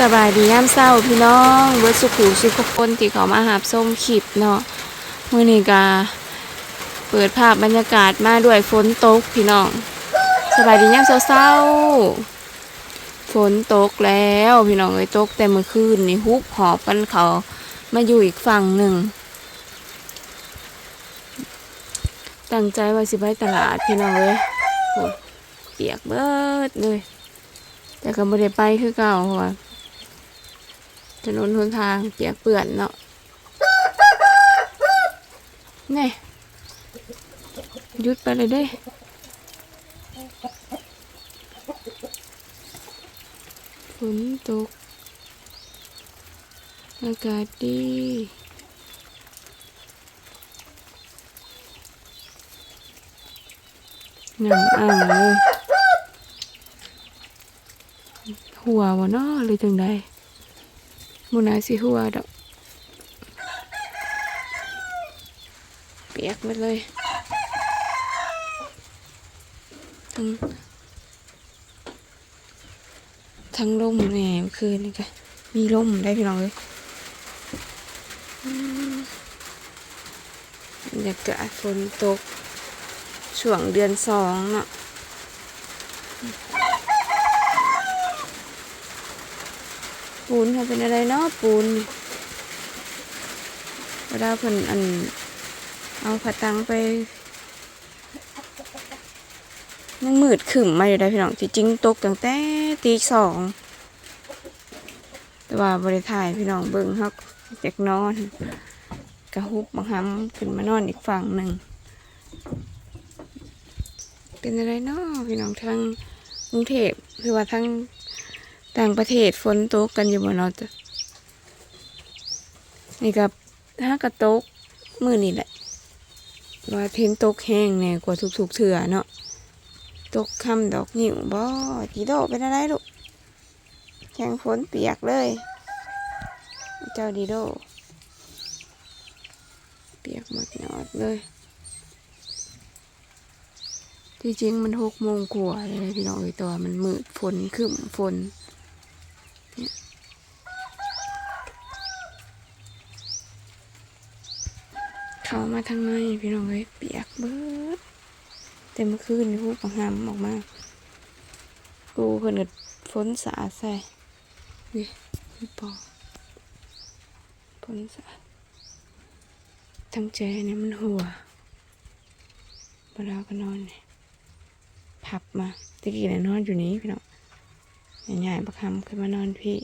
สบายดียามเศร้าพี่น้องเบิร์ดสุขูสุขคนที่เขามาหาบส้มขีบเนาะมื่อนี้กาเปิดภาพบรรยากาศมาด้วยฝนตกพี่น้อง สบายดียามเศร้าฝนตกแล้วพี่น้องเอ้ยตกแต่เมื่อคืนนี่ฮุบหอบกันเขามาอยู่อีกฝั่งหนึ่งตั้งใจว่าสิไปตลาดพี่น้องเอ้ยเปียกเบิดเลยแต่ก็ไม่ได้ไปคือเก่าเพราะว่า ถนนหนทางเปียกเปื่อนเนาะนี่ยุดไปเลยเด้ฝนตก อากาศดีหนังอ่างเลยหัววะเนาะหรือจังใด มุนาสิหัวดอก เปียกหมดเลยทั้งทั้งลมแหนมคืนนี่ก็มีลมได้พี่น้องเลยอืมบรรยากาศฝนตก ช่วงเดือนสองเนาะ ปูนค่ะเป็นอะไรเนาะปูนเวลาเพิ่นอัน เอาผัดตังไปยังมืดขึ้นมาอยู่ได้พี่น้องที่จริงตกตั้งแต่ตีสองแต่ว่าบริถ่ายพี่น้องเบิ่งฮักจากนอน กระฮุบบางฮัมขึ้นมานอนอีกฝั่งหนึ่งเป็นอะไรเนาะพี่น้องทางกรุงเทพคือว่าทาง ต่างประเทศฝนตกกันอยู่บ่เนาะจ้ะนี่กับถ้ากระตกมือนี่แหละ ว่าเทนตกแห้งแน่กว่าทุกๆเถื่อเนาะตกคำดอกหิวบ่จีโดเป็นอะไรลูกแข่งฝนเปียกเลย เจ้าดีโด เปียกหมดยอดเลยที่จริงมันหกโมงกว่าเลยพี่น้องเอ้ยแตัวมันมืดฝนครึ้มฝน เข้ามาทางในพี่น้องเอ้ยเปียกเบิดแต่เมื่อคืนนี่ฮู้ปังหามออกมา กูเพิ่นก็ฝนสาดใส่นี่พี่ปอฝนสาดทั้งแจเนี่ยมันหัวเวลาก็นอนนี่พับมาตะกี้เนี่ยนอนอยู่นี้พี่น้อง ใหญ่ๆประคำขึ้นมานอนพี่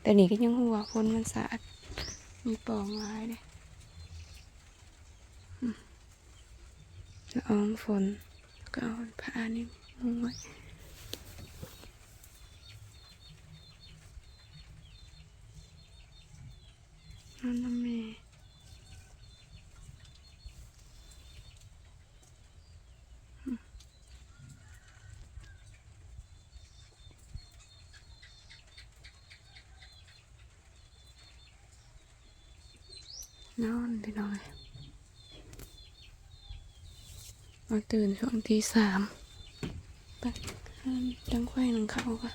แต่นี่ก็ยังหัวฝนมันสาด มีปองลายเลยละอองฝนก็เอาผ้านี่มุงไว้นอนน้ำเมอื นอนไปหน่อยมาตื่นช่วงที่สามไปจังไฟหนึ่งเขาค่ะ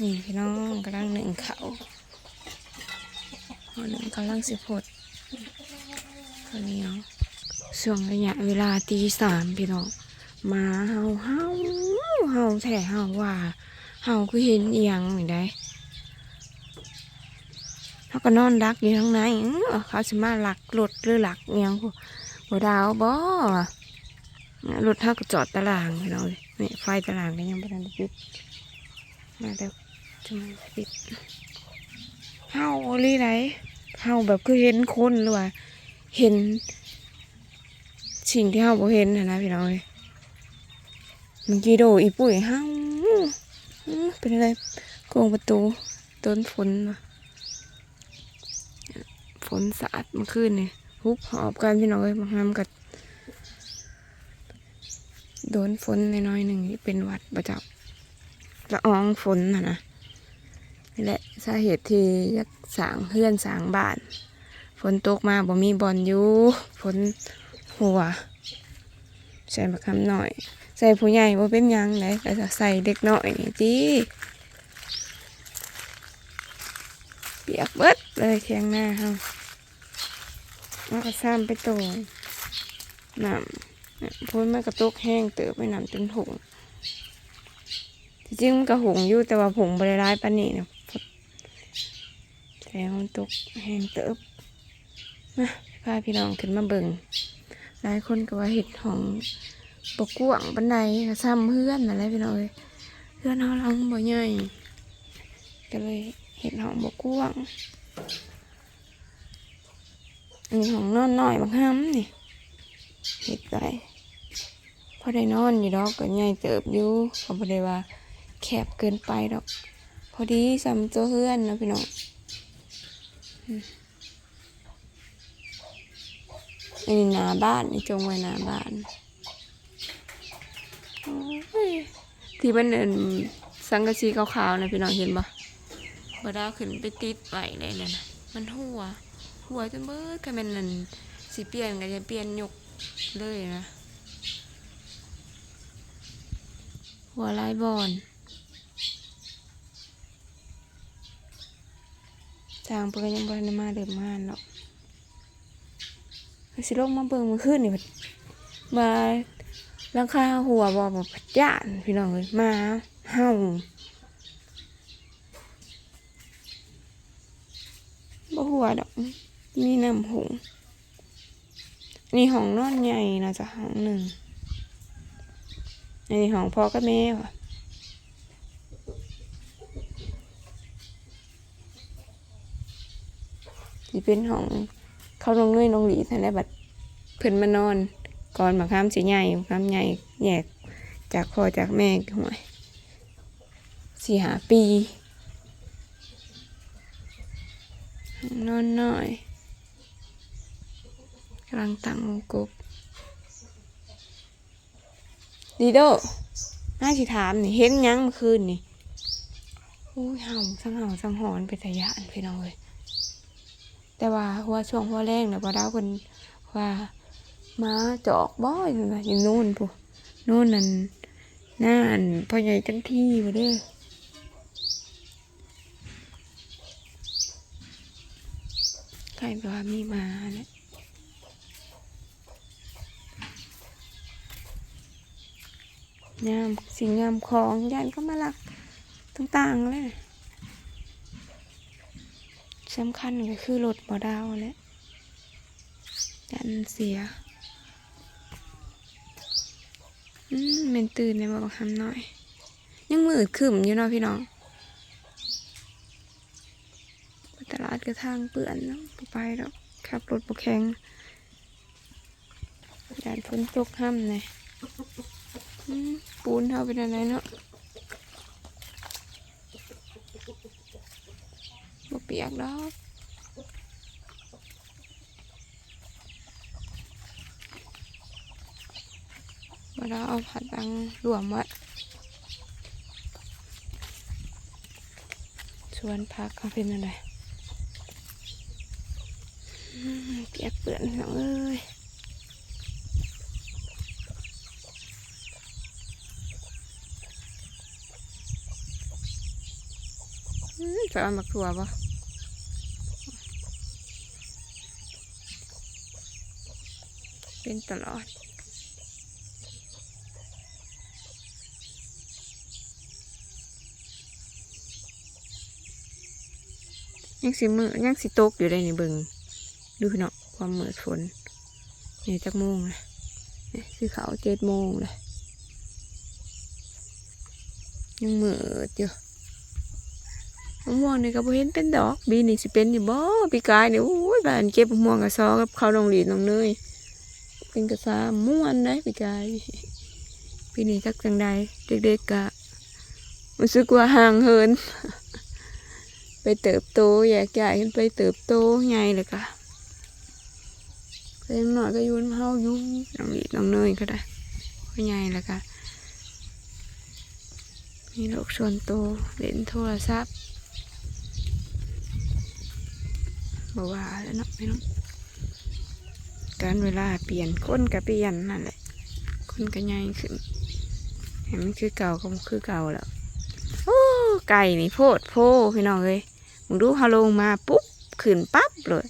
นี่พี่น้องกำลังหนึ่งเขาเอาหนึ่งกำลังสิพดข้าวเหนียวช่วงระยะเวลาตีสามพี่น้องมาเห่าเห่าเห่าแถ่เห่าว่าเห่าคือเห็นเอียงอย่างไดเขา ก็นอนดักอยู่ข้างในเขาสิมาหลักรถหรือหลักเอียงพวกบ่ดาวบ่รถเท่าก็จอดตารางพี่น้องเลยนี่ไฟตารางก็ยังไม่ทันได้ปิดมาแต่จะมาปิดเฮาอีหลีไหนเฮาแบบคือเห็นคนหรือว่า เห็น สิ่งที่เฮาบ่เห็นนะพี่น้องเลยเมื่อกี้โดอีปุ๋ยเฮาอื้อเป็นอะไรโกงประตูต้นฝนว่ะ ฝนสาดมื่อคืนนี่ฮุบหอบกันพี่น้องเอ้ยบางครั้งกัโดนฝนน้อยๆหนึ่งที่เป็นวัดประจับละอองฝนนะนะนี่แหละสาเหตุที่ยากสางเฮือนสางบ้าน ฝนตกมาบ่มีบอลอยู่ฝนหัว ใส่มะคำหน่อย ใส่ผู้ใหญ่บ่เป็นยังเลยก็จะใส่เด็กหน้อยนี่จี เปียกเบิดเลยเทียงหน้าเฮามันก็ซ้ำไปโตนน้ำเนี่ยพ้นมันกระตุกแห้งเติบไปน้ำจนหงจริงมันก็หงอยู่แต่ว่าผงบริร้ายปานนี้นะแต่มันตกแห้งเติบมาพาพี่น้องขึ้นมาเบิ่งหลายคนก็ว่าเห็ดของบกกวางบันไดก็ซ้ำเพื่อนอะไรพี่น้องเอ้ยเพื่อนเขาลังบ่ใหญ่ก็เลย เห็ดของบกกวางอันนี้ของนอนน้อยบางห้ำนี่เห็ดไปพอได้นอนอยู่ดอกก็ใหญ่เติบอยู่ก็บ่ได้ว่า แคบเกินไปดอก พอดีซำตัวเพื่อนนะพี่น้องอันนี้หนาบ้านนี่จงไว้หนาบ้านที่มันเป็นสังกะสีขาวๆนะพี่น้องเห็นปะ บ่ดาขึ้นไปติดไว้เลยนั่นนะมันหัว หัวจนเบิดก็แมันนั่นสิเปลี่ยนก็จะเปลี่ยนยกเลยนะหัวลายบอนจางเพิ่นยังบ่ทันมาเดิมมานเนาะสิลงมาเบิ่งมื้อคืนนี่มาลังคาหัวบ่บ่พัดย่านพี่น้องเอ้ยมาเห่าบ่หัว ดอก มีน้ำหงส์นี่ห้องนอนใหญ่นะจ๊ะห้องหนึ่งอันนี้ห้องพ่อกับแม่ว่ะที่เป็นห้องเข้าลงด้วยลงหลีท่านได้บัดเพิ่นมานอน ก่อนมาข้ามสีใหญ่ข้ามใหญ่แยกจากพ่อจากแม่ห่วยสี่หาปี นอนหน่อยกำลังตั้งวงกบดีโดน่าสิถามนี่เห็นยังเมื่อคืนนี่อุ้ยเห่าสังเห่าสังหอนไปทะยานพี่น้องเลยแต่ว่าหัวช่วงหัวแรงนะพอดาวคนว่ามาจอกบ่อยนะอยู่นู่นปุ๊นู่นนั่นน้าอันพ่อใหญ่จังที่มาเด้อ ใครบอกว่ามีมาเนี่ยงามสิ่งงามของยันก็มาลักต่างๆเลยสำคัญก็คือรถบอดาวแหละยันเสีย อืมเมนตื่นในบอกคำหน่อย ยังมืดขึ้มอยู่เนาะพี่น้อง ไปตลาด กระทางเปื่อนนะไปแล้วขับรถบกแข็งแดดฝนตกห้ำเลยปูนเท่าเป็นอะไรเนาะบเปียกดอกบ่ได้เอาผัดตังรวมไว้ชวนพักเขาเป็นอะไร อืม เปียกเปื่อนน้องเอ้ยจะเอามาครัวปะเป็นตลอดยังสิมือยังสิโตกอยู่ได้ในเบิงดูพี่น้อง ความเหมืดฝนนี่จักโมงเลยนี่คือเขาเจ็ดโมงเลยยังเหมือดอยู่มะม่วงนี่ก็บ่เห็นเป็นดอกบีนี่สิเป็นอยู่บ่ปีกายนี่โอ้ยบ้านเก็บมะม่วงกับซอกับเขาวโรงเรียนน้องเนยเป็นกระซาม่วนได้ปีกายปีนี้จักจังใดเด็กๆกะรู้สึกว่าห่างเหิน ไปเติบโตแยกย้ายกันไปเติบโตใหญ่เลยค่ะ ก็ยังหน่อยก็ยุ่นเฮายู่น้องนีน้องเนยก็ได้ก็ใหญ่แล้วค่ะมีโลกส่วนโตเล่นโทรศัพท์บอกว่าแล้วเนาะพี่น้องการเวลาเปลี่ยนคนก็เปลี่ยนนั่นแหละคนก็ใหญ่ขึ้นให้มันคือเก่าก็คือเก่าแล้วโอ้ไก่นี่โพดโพพี่น้องเอ้ยมึงดูฮาลงมาปุ๊บขึ้นปั๊บเลย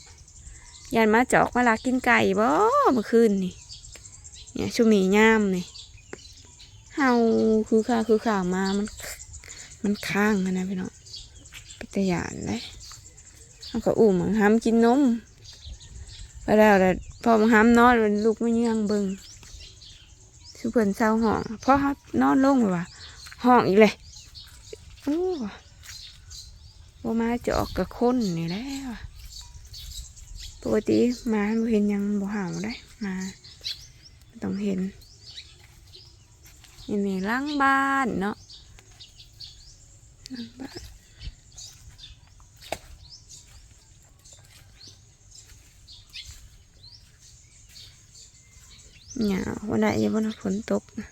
ยันมาจอกมาลากินไก่บ่เมื่อคืนนี่เนี่ยช่วงนี้ย่ามนี่เฮาคือข้าคือข่าวมามันมันค้างนะพี่น้องปิตยานเลยเขาก็อุ้มมันห้ามกินนมไปแล้วแต่พอมันห้ามนอนมันลูกไม่เยื่องเบิงสุเพิ่อนเศร้าห้องพอเขานอนลงไปว่าห้องอีกเลยโอ้ว่ามาจะออกกับคนนี่แล้ว ปกติมาบ่เห็นหยังบ่เห่าได้มาต้องเห็นนี่นี่ล้างบ้านเนาะล้างบ้านหนาววันใดอยังวันฝนตกนะ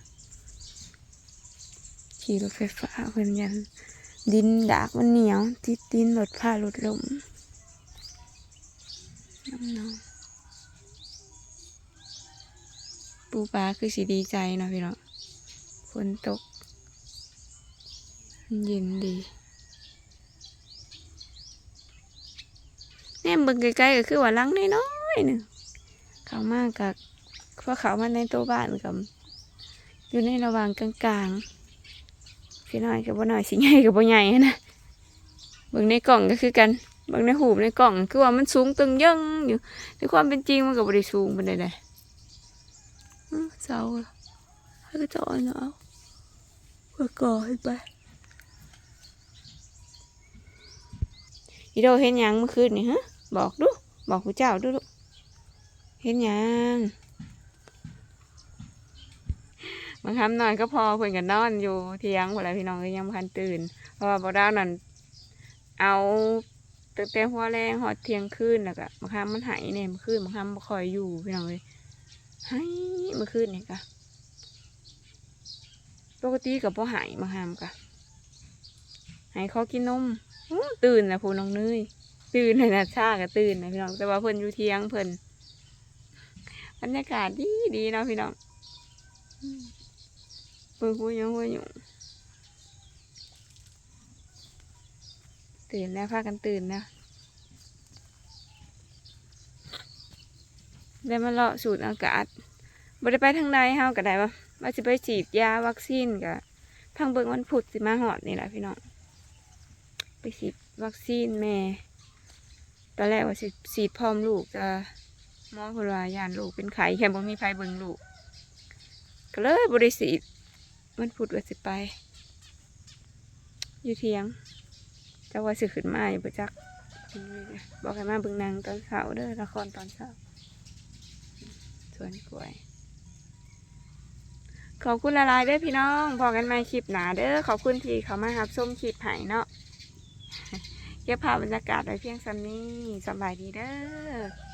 ขี่รถไฟฟ้าเพิ่นยันดินดากมันเหนียวติดดินรถผ้ารถลมน้ำนอง ปูปลาคือสีดีใจเนาะพี่เนาะฝนตกเย็นดีแนี่เบิ่งใกล้ๆก็คือว่าลังน้อยๆนึ่งเขามากกับเพราะเขามาในตัวบ้านกับอยู่ในระหว่างกลางๆพี่น้อยกับบ่น้อยสิใหญ่กับบ่ใหญ่นะเบิ่งในกล่องก็คือกันเบิ่งในหูในกล่องคือว่ามันสูงตึงยังอยู่ในความเป็นจริงมันก็บ่ได้สูงปานใดเลย เศร้าอะให้ก็จะอ่อนเนาะก็ก่อให้ไปอีโดเห็นยังเมื่อคืนนี่ฮะบอกดูบอกผู้เจ้าดูดูเห็นยังบางคำนอนก็พอเพื่อนกันนอนอยู่เที่ยงเวลาพี่น้องก็ยังบ่ทันตื่น เพราะว่าบ่ดาวนั่นเอาตั้งแต่หัวแรงหอดเที่ยงคืนแล้วก็บางคำมันหายเนี่ยเมื่อคืนบางคำบ่คอยอยู่พี่น้องเลย หายเมื่อคืนนี่กะปกติกับบ่อหายบางคำกะหายเขากินนมตื่นนะพูน้องเนยตื่นเลยนะชาก็ตื่นนะพี่น้องแต่ว่าเพิ่นอยู่เที่ยงเพิ่นบรรยากาศดีดีเนาะพี่น้องเปิดหัวยังหัวอยู่ตื่นแล้วพากันตื่นแล้ ได้มาเลาะสูดอากาศบ่ได้ไปทางใดเฮาก็ได้ว่าว่าสิไปฉีดยาวัคซีนก็ทางเบิ่งวันพุธสิมาหอดนี่แหละพี่น้องไปฉีดวัคซีนแม่ตอนแรกว่าสิฉีดพร้อมลูกจะหมอเพนว่ายานลูกเป็นไข้แค่บ่มีไฟเบิ่งลูกก็เลยบริสีดมันพูดว่าสิไป อยู่เทียงแต่ว่าสิขึ้นมาอยู่ประจักบอกให้มาเบิ่งนางตอนเช้าเด้อละครตอนเช้า สวนกล้วย ขอบคุณละลายด้อพี่น้องพอกันมาคลิปหนาเด้อขอบคุณที่เขามารับส้มคลิปไห่เนาะเก็บภาพบรรยากาศไว้เพียงสำนี้สบายดีเด้อ